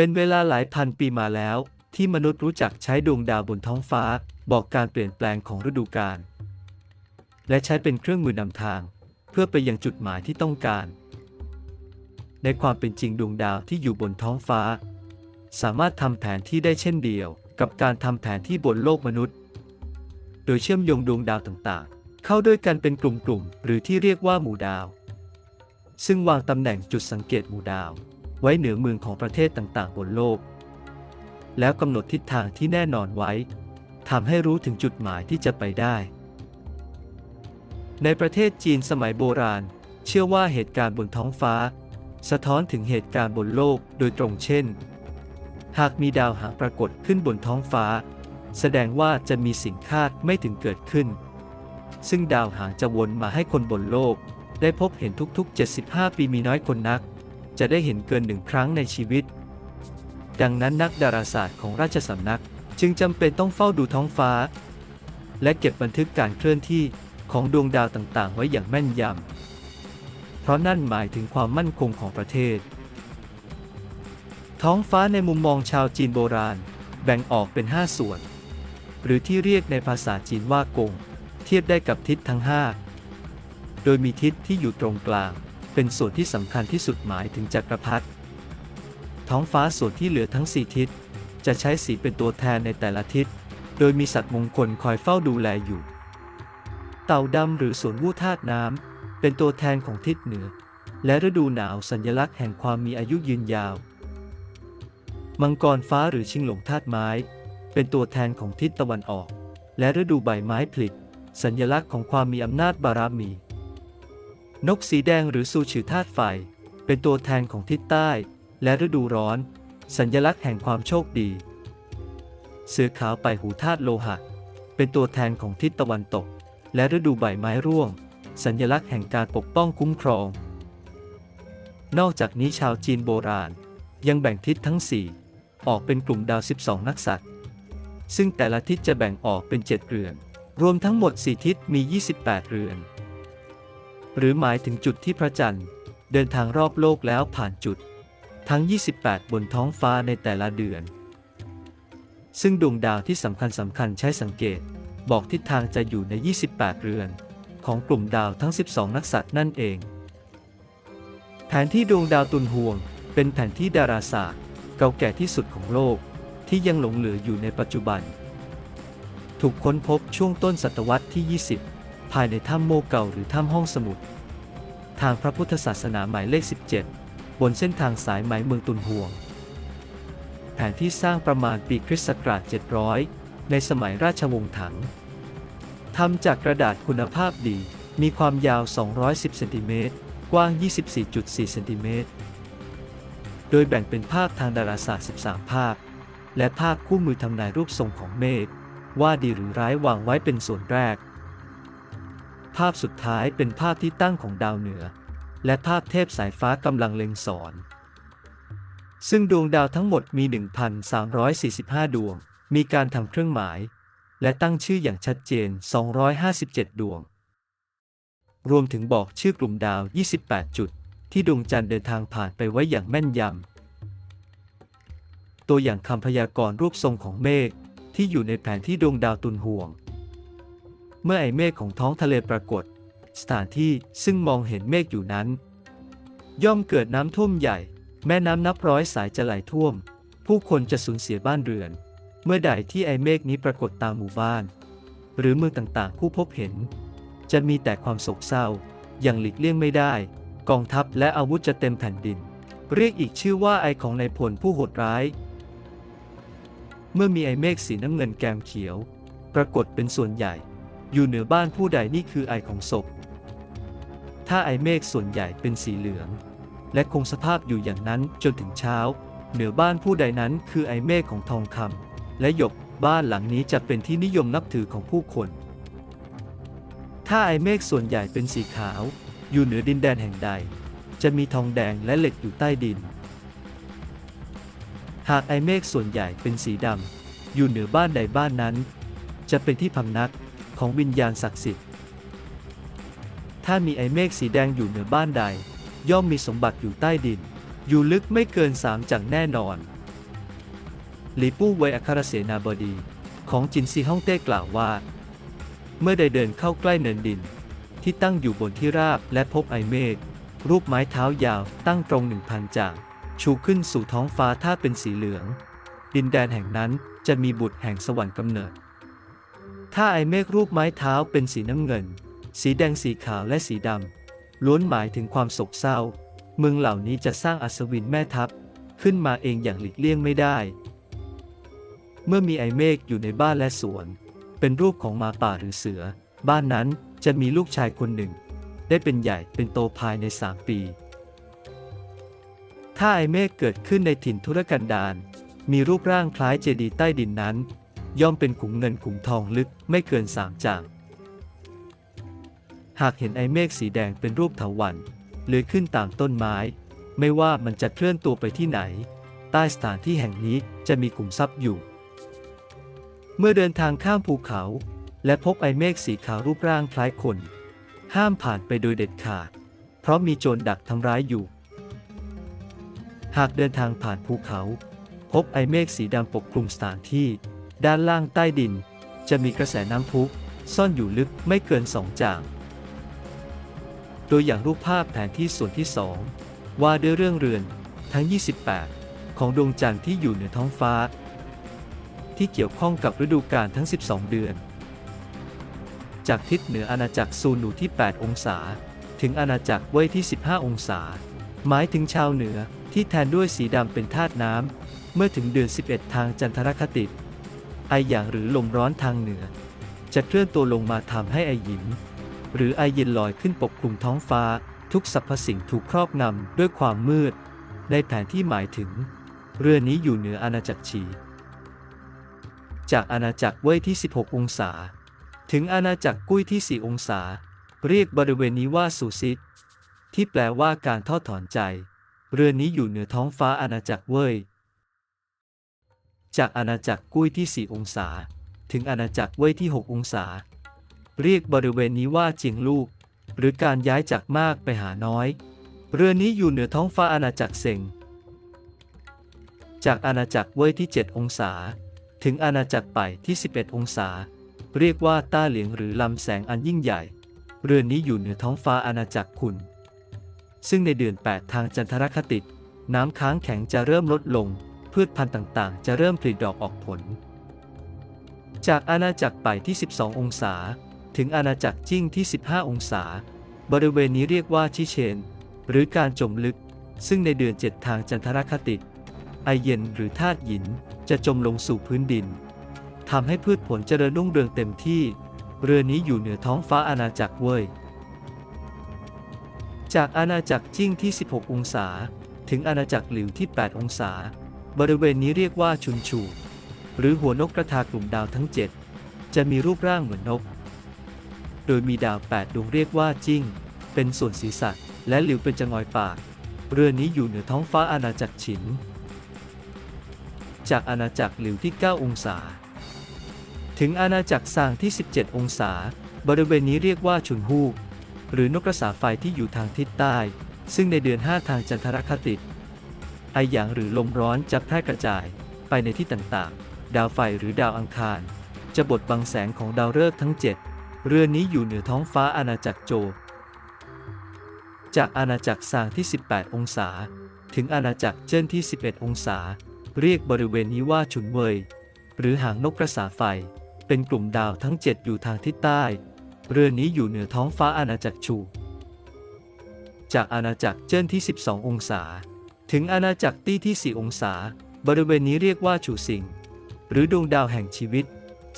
เป็นเวลาหลายพันปีมาแล้ว ที่มนุษย์รู้จักใช้ดวงดาวบนท้องฟ้า บอกการเปลี่ยนแปลงของฤดูกาลและใช้เป็นเครื่องมือนำทาง เพื่อไปยังจุดหมายที่ต้องการ ในความเป็นจริงดวงดาวที่อยู่บนท้องฟ้า สามารถทำแผนที่ได้เช่นเดียวกับการทำแผนที่บนโลกมนุษย์ โดยเชื่อมโยงดวงดาวต่างๆ เข้าด้วยกันเป็นกลุ่มๆหรือที่เรียกว่าหมู่ดาว ซึ่งวางตำแหน่งจุดสังเกตหมู่ดาว ไว้เหนือเมืองของประเทศต่างๆ บนโลก แล้วกำหนดทิศทางที่แน่นอนไว้ทำให้รู้ถึงจุดหมายที่จะไปได้ ในประเทศจีนสมัยโบราณ เชื่อว่าเหตุการณ์บนท้องฟ้า สะท้อนถึงเหตุการณ์บนโลกโดยตรงเช่น หากมีดาวหางปรากฏขึ้นบนท้องฟ้า แสดงว่าจะมีสิ่งคาดไม่ถึงเกิดขึ้น ซึ่งดาวหางจะวนมาให้คนบนโลก ได้พบเห็นทุกๆ 75 ปีมีน้อยคนนัก จะได้เห็นเกินหนึ่งครั้งในชีวิต ดังนั้นนักดาราศาสตร์ของราชสำนักจึงจำเป็นต้องเฝ้าดูท้องฟ้า และเก็บบันทึกการเคลื่อนที่ของดวงดาวต่างๆ ไว้อย่างแม่นยำ เพราะนั่นหมายถึงความมั่นคงของประเทศ ท้องฟ้าในมุมมองชาวจีนโบราณ แบ่งออกเป็น 5 ส่วน หรือที่เรียกในภาษาจีนว่ากง เทียบได้กับทิศทั้ง 5 โดยมีทิศที่อยู่ตรงกลาง เป็นส่วนที่สำคัญที่สุดหมายถึงจักรพรรดิท้องฟ้าส่วนที่เหลือทั้ง 4 ทิศ จะใช้สีเป็นตัวแทนในแต่ละทิศ โดยมีสัตว์มงคลคอยเฝ้าดูแลอยู่ เต่าดำหรือสวนวู่ธาตุน้ำเป็นตัวแทนของทิศเหนือ และฤดูหนาวสัญลักษณ์แห่งความมีอายุยืนยาว มังกรฟ้าหรือชิงหลงธาตุไม้ เป็นตัวแทนของทิศตะวันออก และฤดูใบไม้ผลิสัญลักษณ์ของความมีอำนาจบารมี นกสีแดงหรือซูชือธาตุไฟ เป็นตัวแทนของทิศใต้ และฤดูร้อน สัญลักษณ์แห่งความโชคดี เสือขาวไปหูธาตุโลหะ เป็นตัวแทนของทิศตะวันตก และฤดูใบไม้ร่วง สัญลักษณ์แห่งการปกป้องคุ้มครอง นอกจากนี้ชาวจีนโบราณ ยังแบ่งทิศทั้ง 4 ออกเป็นกลุ่มดาว 12 นักษัตริย์ ซึ่งแต่ละทิศจะแบ่งออกเป็น 7 เรือน รวมทั้งหมด 4 ทิศมี 28 เรือน หรือหมายถึงจุดที่พระจันทร์ เดินทางรอบโลกแล้วผ่านจุด ทั้ง 28 บนท้องฟ้าในแต่ละเดือน ซึ่งดวงดาวที่สำคัญสำคัญใช้สังเกต บอกทิศทางจะอยู่ใน 28 เรือน ของกลุ่มดาวทั้ง 12 นักษัตร์นั่นเอง แผนที่ดวงดาวตุนห่วง เป็นแผนที่ดาราศาสตร์ เก่าแก่ที่สุดของโลกที่ยังหลงเหลืออยู่ในปัจจุบัน ถูกค้นพบช่วงต้นศตวรรษที่ 20 ภายในถ้ำโมเก่าหรือถ้ำห้องสมุด ทางพระพุทธศาสนาหมายเลข 17 บนเส้นทางสายไหมเมืองตุนห่วง แผนที่สร้างประมาณปีคริสต์ศักราช 700 ในสมัยราชวงศ์ถังทำจากกระดาษคุณภาพดี มีความยาว 210 เซนติเมตร กว้าง 24.4 เซนติเมตร โดยแบ่งเป็นภาคทางดาราศาสตร์ 13 ภาคและภาคคู่มือทำนายรูปทรงของเมฆ ว่าดีหรือร้ายวางไว้เป็นส่วนแรก ภาพสุดท้ายเป็นภาพที่ตั้งของดาวเหนือ และภาพเทพสายฟ้ากำลังเล็งสอน ซึ่งดวงดาวทั้งหมดมี 1,345 ดวง มีการทำเครื่องหมาย และตั้งชื่ออย่างชัดเจน 257 ดวง รวมถึงบอกชื่อกลุ่มดาว 28 จุด ที่ดวงจันทร์เดินทางผ่านไปไว้อย่างแม่นยำ ตัวอย่างคำพยากรณ์รูปทรงของเมฆที่อยู่ในแผนที่ดวงดาวตุนห่วง เมื่อไอเมฆของท้องทะเลปรากฏ สถานที่ซึ่งมองเห็นเมฆอยู่นั้น ย่อมเกิดน้ำท่วมใหญ่ แม่น้ำนับร้อยสายจะไหลท่วม ผู้คนจะสูญเสียบ้านเรือน เมื่อใดที่ไอเมฆนี้ปรากฏตามหมู่บ้าน หรือเมืองต่างๆ ผู้พบเห็น จะมีแต่ความโศกเศร้า อย่างหลีกเลี่ยงไม่ได้ กองทัพและอาวุธจะเต็มแผ่นดิน เรียกอีกชื่อว่าไอของนายพลผู้โหดร้ายเมื่อมีไอเมฆสีน้ำเงินแกมเขียว ปรากฏเป็นส่วนใหญ่ อยู่เหนือบ้านผู้ใดนี่คือไอของศพ ถ้าไอเมฆส่วนใหญ่เป็นสีเหลือง และคงสภาพอยู่อย่างนั้นจนถึงเช้า เหนือบ้านผู้ใดนั้นคือไอเมฆของทองคำและหยกบ้านหลังนี้จะเป็นที่นิยมนับถือของผู้คน ถ้าไอเมฆส่วนใหญ่เป็นสีขาว อยู่เหนือดินแดนแห่งใด จะมีทองแดงและเหล็กอยู่ใต้ดิน หากไอเมฆส่วนใหญ่เป็นสีดำอยู่เหนือบ้านใดบ้านนั้น จะเป็นที่พำนัก ของวิญญาณศักดิ์สิทธิ์ ถ้ามีไอเมฆสีแดงอยู่เหนือบ้านใด ย่อมมีสมบัติอยู่ใต้ดิน อยู่ลึกไม่เกินสามจังแน่นอน หลีปู้ไวยอัครเสนาบดี ของจินซีฮ่องเต้กล่าวว่า เมื่อได้เดินเข้าใกล้เนินดิน ที่ตั้งอยู่บนที่ราบและพบไอเมฆรูปไม้เท้ายาวตั้งตรงหนึ่งพันจางชูขึ้นสู่ท้องฟ้าถ้าเป็นสีเหลือง ดินแดนแห่งนั้นจะมีบุตรแห่งสวรรค์กำเนิด ถ้าไอเมฆรูปไม้เท้าเป็นสีน้ำเงิน สีแดงสีขาวและสีดำล้วนหมายถึงความโศกเศร้า เมืองเหล่านี้จะสร้างอัศวินแม่ทัพ ขึ้นมาเองอย่างหลีกเลี่ยงไม่ได้ เมื่อมีไอเมฆอยู่ในบ้านและสวน เป็นรูปของหมาป่าหรือเสือ บ้านนั้นจะมีลูกชายคนหนึ่ง ได้เป็นใหญ่เป็นโตภายในสามปี ถ้าไอเมฆเกิดขึ้นในถิ่นธุรกันดารมีรูปร่างคล้ายเจดีย์ใต้ดินนั้น ย่อมเป็นขุมเงินขุมทองลึกไม่เกินสามจาง หากเห็นไอเมฆสีแดงเป็นรูปเถาวัลย์เลื้อยขึ้นตามต้นไม้ ไม่ว่ามันจะเคลื่อนตัวไปที่ไหน ใต้สถานที่แห่งนี้จะมีขุมทรัพย์อยู่ เมื่อเดินทางข้ามภูเขา และพบไอเมฆสีขาวรูปร่างคล้ายคน ห้ามผ่านไปโดยเด็ดขาด เพราะมีโจรดักทำร้ายอยู่ หากเดินทางผ่านภูเขา พบไอเมฆสีดำปกคลุมสถานที่ ด้านล่างใต้ดิน จะมีกระแสน้ำพุซ่อนอยู่ลึกไม่เกินสองจ่างโดยอย่างรูปภาพแผนที่ส่วนที่2ว่าด้วยเรื่องเรือนทั้ง 28 ของดวงจันทร์ที่อยู่เหนือท้องฟ้า ที่เกี่ยวข้องกับฤดูกาลทั้ง 12 เดือน จากทิศเหนืออาณาจักรซูนูที่ 8 องศา ถึงอาณาจักรเว่ยที่ 15 องศา หมายถึงชาวเหนือที่แทนด้วยสีดำเป็นธาตุน้ำเมื่อถึงเดือน 11 ทางจันทรคติ ไออย่างหรือลมร้อนทางเหนือ จะเคลื่อนตัวลงมาทำให้ไอหยินหรือไอเย็นลอยขึ้นปกคลุมท้องฟ้า ทุกสรรพสิ่งถูกครอบงำด้วยความมืด ในแผนที่หมายถึง เรือนี้อยู่เหนืออาณาจักรฉี จากอาณาจักรเว่ยที่ 16 องศา ถึงอาณาจักรกุ้ยที่ 4 องศา เรียกบริเวณนี้ว่าสุซิตที่แปลว่าการทอดถอนใจ เรือนี้อยู่เหนือท้องฟ้าอาณาจักรเว่ย จากอาณาจักรกุ้ยที่ 4 องศา ถึงอาณาจักรเว่ยที่ 6 องศา เรียกบริเวณนี้ว่าจียงลูก หรือการย้ายจากมากไปหาน้อย เรือนี้อยู่เหนือท้องฟ้าอาณาจักรเซ็งจากอาณาจักรเว่ยที่ 7 องศา ถึงอาณาจักรไปที่ 11 องศา เรียกว่าต้าเหลียงหรือลำแสงอันยิ่งใหญ่ เรือนนี้อยู่เหนือท้องฟ้าอาณาจักรคุณ ซึ่งในเดือน 8 ทางจันทรคติ น้ำค้างแข็งจะเริ่มลดลง พืชพันธุ์ต่างๆ จะเริ่มผลิดอกออกผล จากอาณาจักรไปที่ 12 องศา ถึงอาณาจักรจิ้งที่ 15 องศา บริเวณนี้เรียกว่าชิเชน หรือการจมลึก ซึ่งในเดือน7ทางจันทรคติ ไอเย็นหรือธาตุหยินจะจมลงสู่พื้นดินทำให้พืชผลเจริญรุ่งเรืองเต็มที่ เรือนี้อยู่เหนือท้องฟ้าอาณาจักรเว่ยจากอาณาจักรจิ้งที่ 16 องศา ถึงอาณาจักรหลิวที่ 8 องศา บริเวณนี้เรียกว่าชุนชู หรือหัวนกกระทากลุ่มดาวทั้ง 7 จะมีรูปร่างเหมือนนก โดยมีดาว 8 ดวงเรียกว่าจิ้ง เป็นส่วนศีรษะ และหลิวเป็นจงอยปาก เรือนี้อยู่เหนือท้องฟ้าอาณาจักรฉิน จากอาณาจักรหลิวที่ 9 องศา ถึงอาณาจักรซางที่ 17 องศา บริเวณนี้เรียกว่าชุนฮูกหรือนกกระสาไฟที่อยู่ทางทิศใต้ ซึ่งในเดือน 5 ทางจันทรคติ ไอหยางหรือลมร้อนจะแพร่กระจาย ไปในที่ต่างๆ ดาวไฟหรือดาวอังคาร จะบดบังแสงของดาวฤกษ์ทั้ง 7 เรือนนี้อยู่เหนือท้องฟ้าอาณาจักรโจ จากอาณาจักรซางที่ 18 องศา ถึงอาณาจักรเจิ้นที่ 11 องศา เรียกบริเวณนี้ว่าฉุนเวยหรือหางนกกระสาไฟ เป็นกลุ่มดาวทั้ง 7 อยู่ทางทิศใต้ เรือนนี้อยู่เหนือท้องฟ้าอาณาจักรชู จากอาณาจักรเจิ้นที่ 12 องศา ถึงอาณาจักรตี้ที่ 4 องศา บริเวณนี้เรียกว่าชูสิง หรือดวงดาวแห่งชีวิต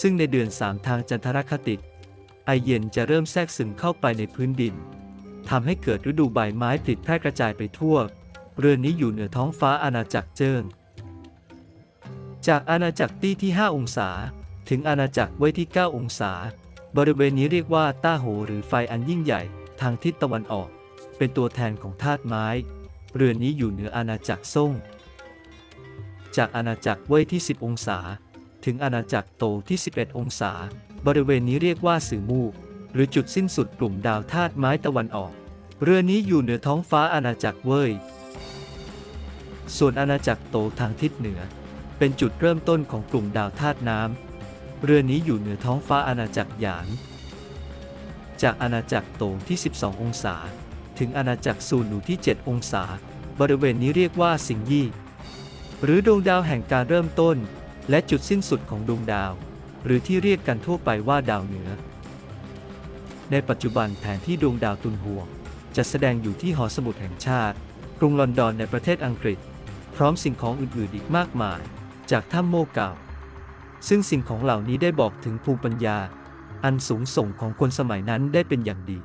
ซึ่งในเดือน 3 ทางจันทรคติ ไอเย็นจะเริ่มแทรกซึมเข้าไปในพื้นดินทำให้เกิดฤดูใบไม้ผลิแพร่กระจายไปทั่ว เรือนนี้อยู่เหนือท้องฟ้าอาณาจักรเจิ้ง จากอาณาจักรตี้ที่ 5 องศา ถึงอาณาจักรเว่ยที่ 9 องศา บริเวณนี้เรียกว่าต้าโหหรือไฟอันยิ่งใหญ่ ทางทิศตะวันออก เป็นตัวแทนของธาตุไม้ เรือนนี้อยู่เหนืออาณาจักรซ่ง จากอาณาจักรเว่ยที่ 10 องศา ถึงอาณาจักรโตที่ 11 องศา บริเวณนี้เรียกว่าสื่อมูก หรือจุดสิ้นสุดกลุ่มดาวธาตุไม้ตะวันออก เรือนี้อยู่เหนือท้องฟ้าอาณาจักรเว่ย ส่วนอาณาจักรโตทางทิศเหนือ เป็นจุดเริ่มต้นของกลุ่มดาวธาตุน้ำ เรือนนี้อยู่เหนือท้องฟ้าอาณาจักรหยางจากอาณาจักรโตที่ 12 องศา ถึงอาณาจักรซูนูที่ 7 องศา บริเวณนี้เรียกว่าสิงยี่ หรือดวงดาวแห่งการเริ่มต้น และจุดสิ้นสุดของดวงดาว หรือที่เรียกกันทั่วไปว่าดาวเหนือ ในปัจจุบันแผนที่ดวงดาวตุนหัวจะแสดงอยู่ที่หอสมุดแห่งชาติ กรุงลอนดอนในประเทศอังกฤษ พร้อมสิ่งของอื่น ๆ อีกมากมาย จากถ้ำโมเก่า ซึ่งสิ่งของเหล่านี้ได้บอกถึงภูมิปัญญา อันสูงส่งของคนสมัยนั้นได้เป็นอย่างดี